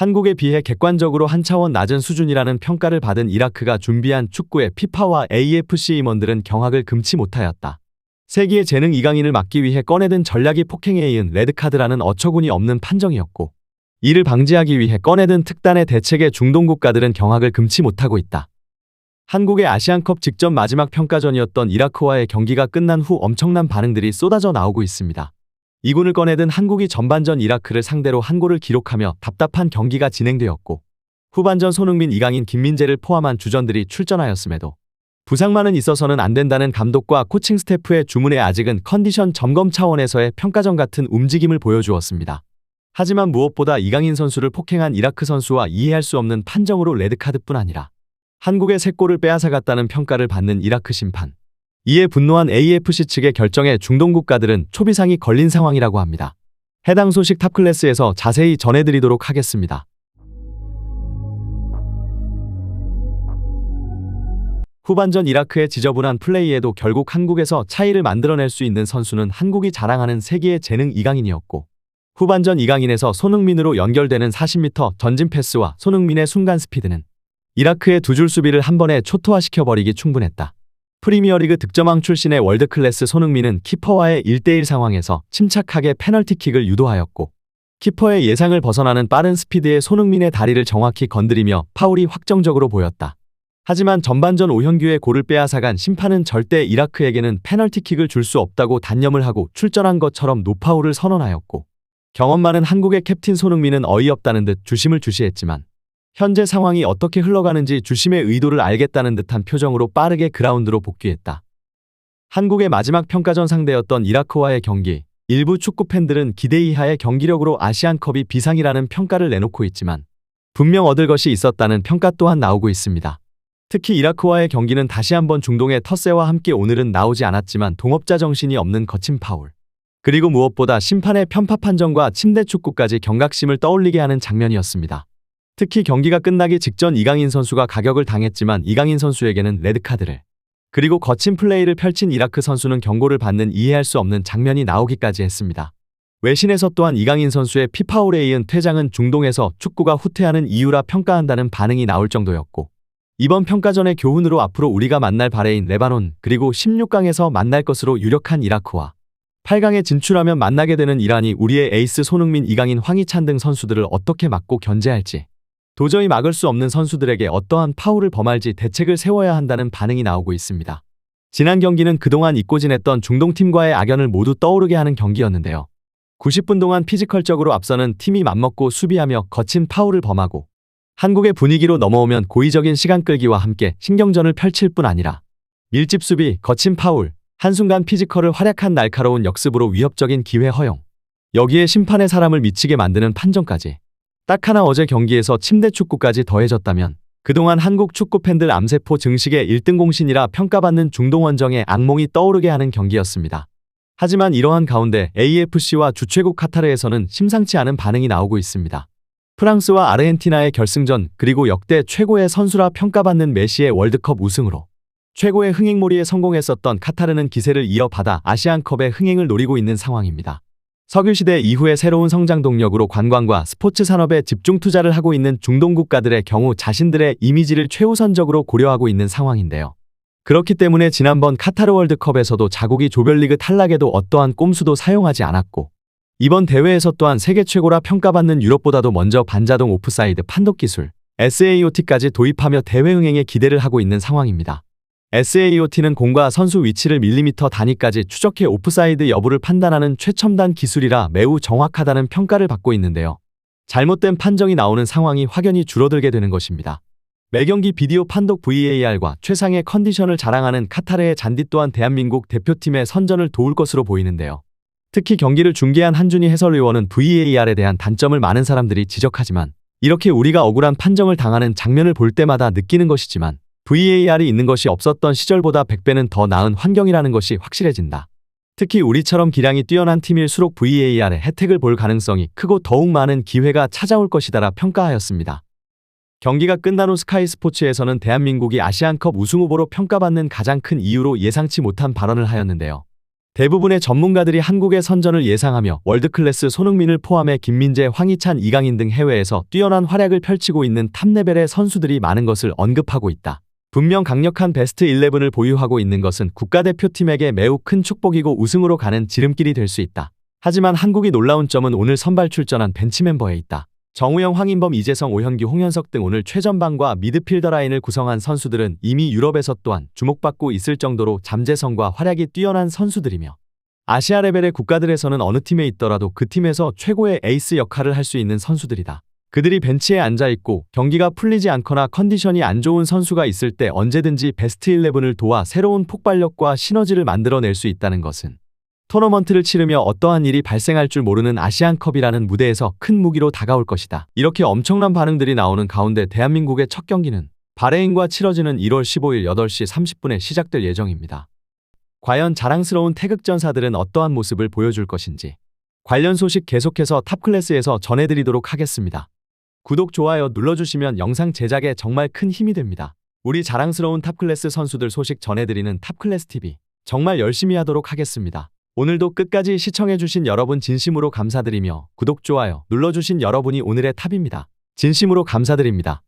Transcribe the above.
한국에 비해 객관적으로 한 차원 낮은 수준이라는 평가를 받은 이라크가 준비한 축구의 피파와 AFC 임원들은 경악을 금치 못하였다. 세기의 재능 이강인을 막기 위해 꺼내든 전략이 폭행에 이은 레드카드라는 어처구니 없는 판정이었고 이를 방지하기 위해 꺼내든 특단의 대책에 중동 국가들은 경악을 금치 못하고 있다. 한국의 아시안컵 직전 마지막 평가전이었던 이라크와의 경기가 끝난 후 엄청난 반응들이 쏟아져 나오고 있습니다. 이군을 꺼내든 한국이 전반전 이라크를 상대로 한 골을 기록하며 답답한 경기가 진행되었고 후반전 손흥민, 이강인, 김민재를 포함한 주전들이 출전하였음에도 부상만은 있어서는 안 된다는 감독과 코칭 스태프의 주문에 아직은 컨디션 점검 차원에서의 평가전 같은 움직임을 보여주었습니다. 하지만 무엇보다 이강인 선수를 폭행한 이라크 선수와 이해할 수 없는 판정으로 레드카드뿐 아니라 한국의 세 골을 빼앗아갔다는 평가를 받는 이라크 심판. 이에 분노한 AFC 측의 결정에 중동 국가들은 초비상이 걸린 상황이라고 합니다. 해당 소식 탑클래스에서 자세히 전해드리도록 하겠습니다. 후반전 이라크의 지저분한 플레이에도 결국 한국에서 차이를 만들어낼 수 있는 선수는 한국이 자랑하는 세계의 재능 이강인이었고 후반전 이강인에서 손흥민으로 연결되는 40m 전진 패스와 손흥민의 순간 스피드는 이라크의 두 줄 수비를 한 번에 초토화시켜버리기 충분했다. 프리미어리그 득점왕 출신의 월드클래스 손흥민은 키퍼와의 1대1 상황에서 침착하게 페널티킥을 유도하였고 키퍼의 예상을 벗어나는 빠른 스피드의 손흥민의 다리를 정확히 건드리며 파울이 확정적으로 보였다. 하지만 전반전 오현규의 골을 빼앗아간 심판은 절대 이라크에게는 페널티킥을 줄 수 없다고 단념을 하고 출전한 것처럼 노파울을 선언하였고 경험 많은 한국의 캡틴 손흥민은 어이없다는 듯 주심을 주시했지만 현재 상황이 어떻게 흘러가는지 주심의 의도를 알겠다는 듯한 표정으로 빠르게 그라운드로 복귀했다. 한국의 마지막 평가전 상대였던 이라크와의 경기, 일부 축구 팬들은 기대 이하의 경기력으로 아시안컵이 비상이라는 평가를 내놓고 있지만 분명 얻을 것이 있었다는 평가 또한 나오고 있습니다. 특히 이라크와의 경기는 다시 한번 중동의 텃세와 함께 오늘은 나오지 않았지만 동업자 정신이 없는 거친 파울. 그리고 무엇보다 심판의 편파 판정과 침대 축구까지 경각심을 떠올리게 하는 장면이었습니다. 특히 경기가 끝나기 직전 이강인 선수가 가격을 당했지만 이강인 선수에게는 레드카드를 그리고 거친 플레이를 펼친 이라크 선수는 경고를 받는 이해할 수 없는 장면이 나오기까지 했습니다. 외신에서 또한 이강인 선수의 피파울에 이은 퇴장은 중동에서 축구가 후퇴하는 이유라 평가한다는 반응이 나올 정도였고 이번 평가전의 교훈으로 앞으로 우리가 만날 바레인, 레바논 그리고 16강에서 만날 것으로 유력한 이라크와 8강에 진출하면 만나게 되는 이란이 우리의 에이스 손흥민, 이강인, 황희찬 등 선수들을 어떻게 막고 견제할지 도저히 막을 수 없는 선수들에게 어떠한 파울을 범할지 대책을 세워야 한다는 반응이 나오고 있습니다. 지난 경기는 그동안 잊고 지냈던 중동팀과의 악연을 모두 떠오르게 하는 경기였는데요. 90분 동안 피지컬적으로 앞서는 팀이 맞먹고 수비하며 거친 파울을 범하고 한국의 분위기로 넘어오면 고의적인 시간 끌기와 함께 신경전을 펼칠 뿐 아니라 밀집 수비, 거친 파울, 한순간 피지컬을 활약한 날카로운 역습으로 위협적인 기회 허용. 여기에 심판의 사람을 미치게 만드는 판정까지. 딱 하나 어제 경기에서 침대 축구까지 더해졌다면 그동안 한국 축구 팬들 암세포 증식의 1등 공신이라 평가받는 중동 원정의 악몽이 떠오르게 하는 경기였습니다. 하지만 이러한 가운데 AFC와 주최국 카타르에서는 심상치 않은 반응이 나오고 있습니다. 프랑스와 아르헨티나의 결승전 그리고 역대 최고의 선수라 평가받는 메시의 월드컵 우승으로 최고의 흥행몰이에 성공했었던 카타르는 기세를 이어받아 아시안컵의 흥행을 노리고 있는 상황입니다. 석유시대 이후의 새로운 성장 동력으로 관광과 스포츠 산업에 집중 투자를 하고 있는 중동 국가들의 경우 자신들의 이미지를 최우선적으로 고려하고 있는 상황인데요. 그렇기 때문에 지난번 카타르 월드컵에서도 자국이 조별리그 탈락에도 어떠한 꼼수도 사용하지 않았고 이번 대회에서 또한 세계 최고라 평가받는 유럽보다도 먼저 반자동 오프사이드 판독 기술 SAOT까지 도입하며 대회 흥행에 기대를 하고 있는 상황입니다. SAOT는 공과 선수 위치를 밀리미터 단위까지 추적해 오프사이드 여부를 판단하는 최첨단 기술이라 매우 정확하다는 평가를 받고 있는데요. 잘못된 판정이 나오는 상황이 확연히 줄어들게 되는 것입니다. 매경기 비디오 판독 VAR과 최상의 컨디션을 자랑하는 카타르의 잔디 또한 대한민국 대표팀의 선전을 도울 것으로 보이는데요. 특히 경기를 중계한 한준희 해설위원은 VAR에 대한 단점을 많은 사람들이 지적하지만 이렇게 우리가 억울한 판정을 당하는 장면을 볼 때마다 느끼는 것이지만 VAR이 있는 것이 없었던 시절보다 100배는 더 나은 환경이라는 것이 확실해진다. 특히 우리처럼 기량이 뛰어난 팀일수록 VAR의 혜택을 볼 가능성이 크고 더욱 많은 기회가 찾아올 것이다라 평가하였습니다. 경기가 끝난 후 스카이 스포츠에서는 대한민국이 아시안컵 우승 후보로 평가받는 가장 큰 이유로 예상치 못한 발언을 하였는데요. 대부분의 전문가들이 한국의 선전을 예상하며 월드클래스 손흥민을 포함해 김민재, 황희찬, 이강인 등 해외에서 뛰어난 활약을 펼치고 있는 탑레벨의 선수들이 많은 것을 언급하고 있다. 분명 강력한 베스트 11을 보유하고 있는 것은 국가대표팀에게 매우 큰 축복이고 우승으로 가는 지름길이 될 수 있다. 하지만 한국이 놀라운 점은 오늘 선발 출전한 벤치 멤버에 있다. 정우영, 황인범, 이재성, 오현기, 홍현석 등 오늘 최전방과 미드필더 라인을 구성한 선수들은 이미 유럽에서 또한 주목받고 있을 정도로 잠재성과 활약이 뛰어난 선수들이며 아시아 레벨의 국가들에서는 어느 팀에 있더라도 그 팀에서 최고의 에이스 역할을 할 수 있는 선수들이다. 그들이 벤치에 앉아 있고 경기가 풀리지 않거나 컨디션이 안 좋은 선수가 있을 때 언제든지 베스트 11을 도와 새로운 폭발력과 시너지를 만들어낼 수 있다는 것은 토너먼트를 치르며 어떠한 일이 발생할 줄 모르는 아시안컵이라는 무대에서 큰 무기로 다가올 것이다. 이렇게 엄청난 반응들이 나오는 가운데 대한민국의 첫 경기는 바레인과 치러지는 1월 15일 8시 30분에 시작될 예정입니다. 과연 자랑스러운 태극전사들은 어떠한 모습을 보여줄 것인지 관련 소식 계속해서 탑클래스에서 전해드리도록 하겠습니다. 구독, 좋아요 눌러주시면 영상 제작에 정말 큰 힘이 됩니다. 우리 자랑스러운 탑클래스 선수들 소식 전해드리는 탑클래스TV 정말 열심히 하도록 하겠습니다. 오늘도 끝까지 시청해주신 여러분 진심으로 감사드리며 구독, 좋아요 눌러주신 여러분이 오늘의 탑입니다. 진심으로 감사드립니다.